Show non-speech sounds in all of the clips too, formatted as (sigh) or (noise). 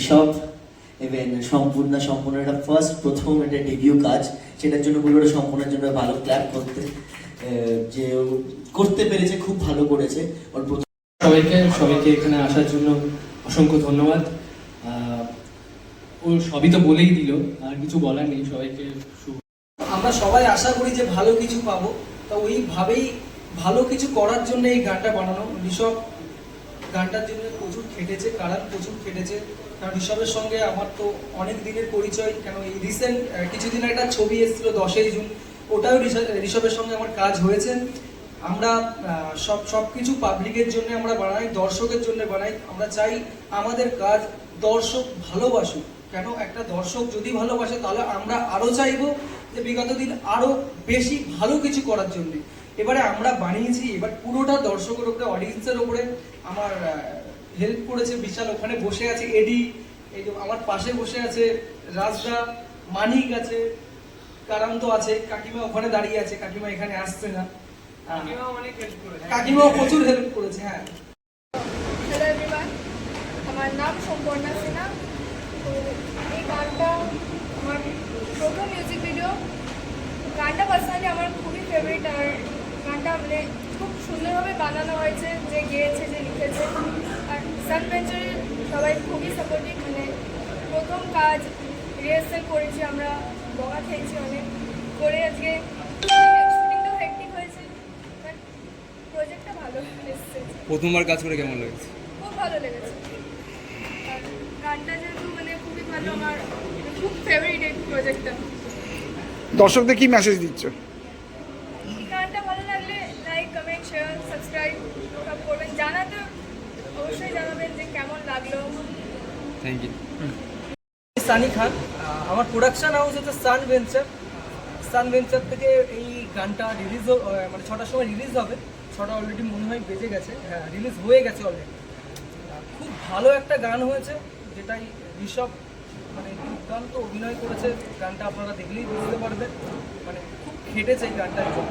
ঋষভ এবং সম্পূর্ণ সম্পূর্ণ একটা ফার্স্ট প্রথম একটা ডেবিউ কাজ। সেটার জন্য বলব সম্পূর্ণের জন্য ভালো ক্ল্যাপ করতে যে করতে পেরেছে খুব ভালো করেছে। ওর সবাইকে সবাইকে এখানে আসার জন্য অসংখ্য ধন্যবাদ। আহ, ও সবই তো বলেই দিল আর কিছু বলার নেই সবাইকে আমরা সবাই আশা করি যে ভালো কিছু পাবো। তো ওইভাবেই ভালো কিছু করার জন্য এই গানটা বানানো। ঋষভ গানটার জন্য প্রচুর খেটেছে কারণ প্রচুর খেটেছে। কারণ ঋষভের সঙ্গে আমার তো অনেক দিনের পরিচয় কেন এই রিসেন্ট কিছুদিন একটা ছবি এসেছিল দশই জুন, ওটাও ঋষভের সঙ্গে আমার কাজ হয়েছে। আমরা সব সব কিছু পাবলিকের জন্য আমরা বানাই, দর্শকের জন্য বানাই। আমরা চাই আমাদের কাজ দর্শক ভালোবাসুক। কেন? একটা দর্শক যদি ভালোবাসে, তাহলে আমরা আরও চাইব যে বিগত দিন আরও বেশি ভালো কিছু করার জন্য। এবারে আমরা বানিয়েছি এবার পুরোটা দর্শকের উপরে অডিয়েন্সের উপরে আমার হেল্প করেছে বিশাল। ওখানে বসে আছে এডি এই যে আমার পাশে বসে আছে রাজদা মানিক আছে কারান্ত আছে কাকিমা ওখানে দাঁড়িয়ে আছে কাকিমা এখানে আসছে না। কাকিমাও প্রচুর হেল্প করেছে হ্যাঁ। আমার নাম সম্পর্ণা সিনহা। তো এই গানটা আমার প্রথম মিউজিক ভিডিও গানটা পার্সোনালি আমার খুবই ফেভারিট আর গানটা মানে খুব সুন্দরভাবে বানানো হয়েছে যে গেয়েছে যে লিখেছে। আর সান ভেঞ্চারের সবাই খুবই সাপোর্টিভ মানে প্রথম কাজ রিহার্সাল করেছি আমরা বকা খেয়েছি অনেক। করে আজকে শুটিংটাও হেক্টিক হয়েছে বাট প্রজেক্টটা ভালো এসেছে। প্রথমবার কাজ করে কেমন লাগছে? খুব ভালো লেগেছে। আর গানটা যেহেতু মানে খুবই ভালো আমার খুব ফেভারিট এই প্রজেক্টটা দর্শকদের কি মেসেজ দিচ্ছ গানটা ভালো লাগলে লাইক কমেন্ট সাবস্ক্রাইব করবেন। জানাতে অবশ্যই জানাবেন যে কেমন লাগল। Thank you Sunny Khan. আমার প্রোডাকশন হাউস হচ্ছে সান ভেঞ্চার সান ভেঞ্চার থেকে এই গানটা রিলিজ মানে ছটার সময় রিলিজ হবে। ছটা অলরেডি মনে হয় বেজে গেছে। হ্যাঁ রিলিজ হয়ে গেছে অলরেডি খুব ভালো একটা গান হয়েছে যেটাই ঋষভ মানে দুর্দান্ত অভিনয় করেছে। গানটা আপনারা দেখলেই বুঝতে পারবেন। মানে খুব খেটেছে এই গানটার জন্য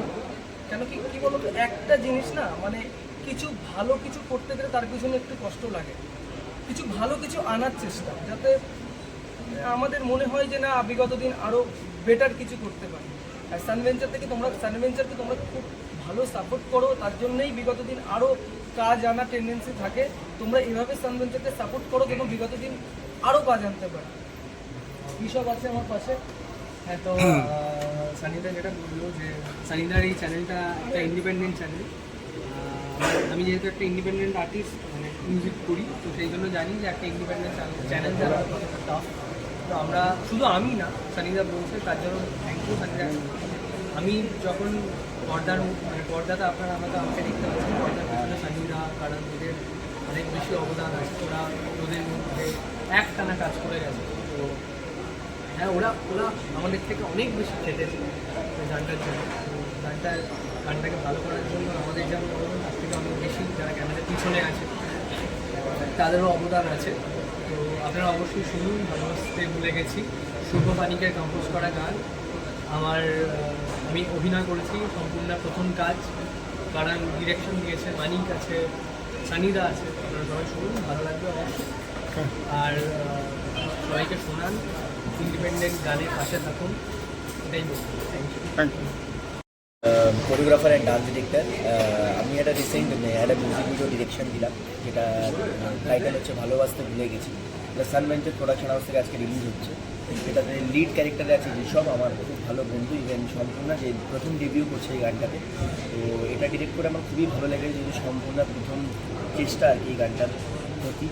কেন কি কী বলতো একটা জিনিস না মানে কিছু ভালো কিছু করতে গেলে তার পিছনে একটু কষ্ট লাগে। কিছু ভালো কিছু আনার চেষ্টা যাতে আমাদের মনে হয় যে না বিগত দিন আরও বেটার কিছু করতে পারি। আর সানভেঞ্চার থেকে তোমরা সানভেঞ্চারকে তোমরা খুব ভালো সাপোর্ট করো তার জন্যই বিগত দিন আরও কাজ আনার টেন্ডেন্সি থাকে। তোমরা এভাবে সানভেঞ্চারকে সাপোর্ট করো যেন বিগত দিন আরও কাজ আনতে পারে। কৃষক আছে আমার পাশে? হ্যাঁ তো (clears throat) সানিদা যেটা বলল যে সানিদার এই চ্যানেলটা একটা ইন্ডিপেন্ডেন্ট চ্যানেল আমি যেহেতু একটা ইন্ডিপেন্ডেন্ট আর্টিস্ট মানে মিউজিক করি, তো সেই জন্য জানি যে একটা ইন্ডিপেন্ডেন্ট চ্যানেল যারা টাফ তো আমরা শুধু আমি না, সানিদা বলছে, তার জন্য থ্যাংক ইউ সানিদা। আমি যখন পর্দার মানে পর্দাতে আপনারা আমাকে আমাকে দেখতে পাচ্ছেন, পর্দার পিছনে সানিদা, কারণ ওদের অনেক বেশি অবদান আছে। ওরা ওদের মধ্যে একটানা কাজ করে গেছে। তো হ্যাঁ ওরা ওরা আমাদের থেকে অনেক বেশি খেটেছে ওই গানটার জন্য। গানটা গানটাকে ভালো করার জন্য আমাদের যেমন অবদান, তার থেকে অনেক বেশি যারা ক্যামেরার পিছনে আছে, তাদেরও অবদান আছে। তো আপনারা অবশ্যই শুনুন ভালোবাসতে ভুলে গেছি। শুভ পানিকের কম্পোজ করা গান। আমার আমি অভিনয় করেছি, সম্পূর্ণ প্রথম কাজ। কারণ ডিরেকশন দিয়েছে, মানিক আছে, সানিদা আছে, আপনারা সবাই শুনুন, ভালো লাগবে অবশ্যই। আর সবাইকে শোনান ইন্ডিপেন্ডেন্ট গানের পাশে থাকুন এটাই বলব thank you choreographer and dance director আমি একটা রিসেন্ট একটা মিউজিক ভিডিও ডিরেকশন দিলাম যেটা টাইটেল হচ্ছে ভালোবাসতে ভুলে গেছি। এটা সানভেঞ্চার প্রোডাকশন হাউস থেকে আজকে রিলিজ হচ্ছে। এটাতে লিড ক্যারেক্টারে আছে যেসব আমার খুব ভালো বন্ধু ইভেন সম্পূর্ণ যে প্রথম ডেবিউ করছে এই গানটাতে। তো এটা ডিরেক্ট করে আমার খুবই ভালো লেগেছে যেহেতু সম্পূর্ণ প্রথম চেষ্টা আর কি এই গানটার প্রতি।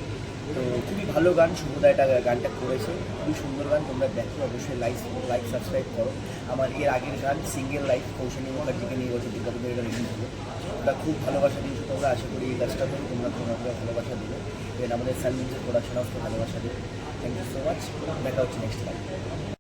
তো খুবই ভালো গান শুভদা এটা গানটা করেছে, খুবই সুন্দর গান, তোমরা দেখো, অবশ্যই লাইক লাইক সাবস্ক্রাইব করো। আমার এর আগের গান সিঙ্গেল লাইফ কৌশলী মুখার্জিকে নিয়ে বছর দুর্গাপুজোর এটা রিলিজ হলো। ওটা খুব ভালোবাসা দিয়েছ তোমরা, আশা করি এই কাজটা করে, তোমরা তোমাকে ভালোবাসা দেবে। দেন আমাদের সানমিউজিক প্রোডাকশন হাউসকে ভালোবাসা দেবে। থ্যাংক ইউ সো মাচ দেখা হচ্ছে নেক্সট টাইম